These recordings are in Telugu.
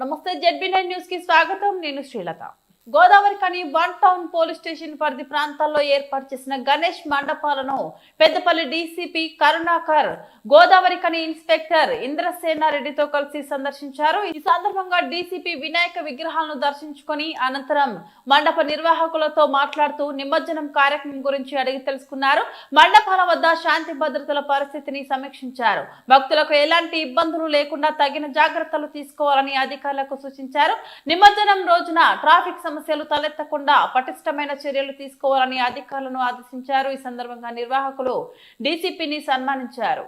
నమస్తే జెడ్బీ నైన్ న్యూస్కి స్వాగతం. నేను శ్రీలత. గోదావరి కని వన్ టౌన్ పోలీస్ స్టేషన్ పరిధి ప్రాంతాల్లో ఏర్పాటు చేసిన గణేష్ మండపాలను Peddapalli DCP Karunakar Godavarikhani inspector ఇంద్రసేనారెడ్డితో కలిసి సందర్శించారు. ఈ సందర్భంగా డీసీపీ వినాయక విగ్రహాలను దర్శించుకొని అనంతరం మండప నిర్వాహకులతో మాట్లాడుతూ నిమజ్జనం కార్యక్రమం గురించి అడిగి తెలుసుకున్నారు. మండపాల వద్ద శాంతి భద్రతల పరిస్థితిని సమీక్షించారు. భక్తులకు ఎలాంటి ఇబ్బందులు లేకుండా తగిన జాగ్రత్తలు తీసుకోవాలని అధికారులకు సూచించారు. నిమజ్జనం రోజున ట్రాఫిక్ సమస్యలు తలెత్తకుండా పటిష్టమైన చర్యలు తీసుకోవాలని అధికారులను ఆదేశించారు. ఈ సందర్భంగా నిర్వాహకులు డీసీపీని సన్మానించారు.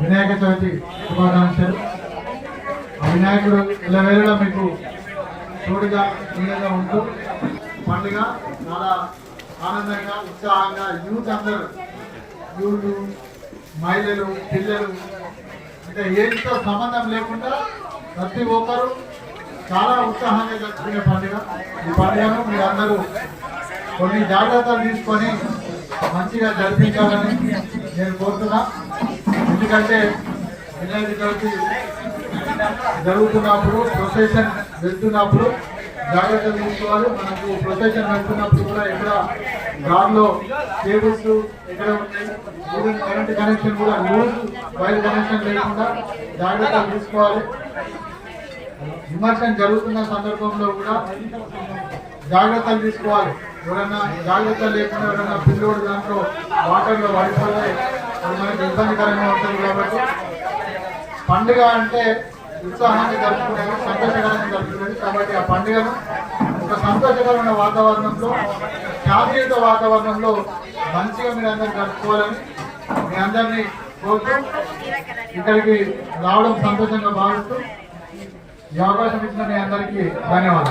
వినాయక చవితి శుభాకాంక్షలు. ఆ వినాయకుడు వెళ్ళడం మీకు తోడుగా నీడగా ఉంటూ పండుగ చాలా ఆనందంగా ఉత్సాహంగా యూత్ అందరూ యూత్ మహిళలు పిల్లలు అంటే ఏంటితో సంబంధం లేకుండా ప్రతి ఒక్కరూ చాలా ఉత్సాహంగా జరుపుకునే పండుగ. ఈ పండుగను మీరందరూ కొన్ని జాగ్రత్తలు తీసుకొని మంచిగా జరిపించాలని నేను కోరుతున్నా. ఎందుకంటే వినాయక చవితి జరుగుతున్నప్పుడు ప్రొసెషన్ వెళ్తున్నప్పుడు జాగ్రత్తలు తీసుకోవాలి. మనకు ప్రొసెషన్ వెళ్తున్నప్పుడు కూడా ఎక్కడ దారిలో కేబుల్స్ ఎక్కడ ఉన్నాయి? కరెంట్ కనెక్షన్ కూడా లూజ్ వైర్ కనెక్షన్ లేకుండా జాగ్రత్తలు తీసుకోవాలి. విమర్శనం జరుగుతున్న సందర్భంలో కూడా జాగ్రత్తలు తీసుకోవాలి. ఎవరైనా జాగ్రత్త లేకుండా ఎవరైనా పిల్లోడు దాంట్లో వాటర్లో పడిపోతే మనకి ఇబ్బందికరంగా ఉంటుంది కాబట్టి పండుగ అంటే ఉత్సాహాన్ని జరుపుకునేది సంతోషకరంగా జరుపుకునేది కాబట్టి ఆ పండుగను ఒక సంతోషకరమైన వాతావరణంలో శాంతియుత వాతావరణంలో మంచిగా మీరు అందరూ జరుపుకోవాలని మీ అందరినీ కోరుతూ ఇక్కడికి రావడం సంతోషంగా భావిస్తూ ఈ అవకాశం ఇచ్చిన మీ అందరికీ ధన్యవాదాలు.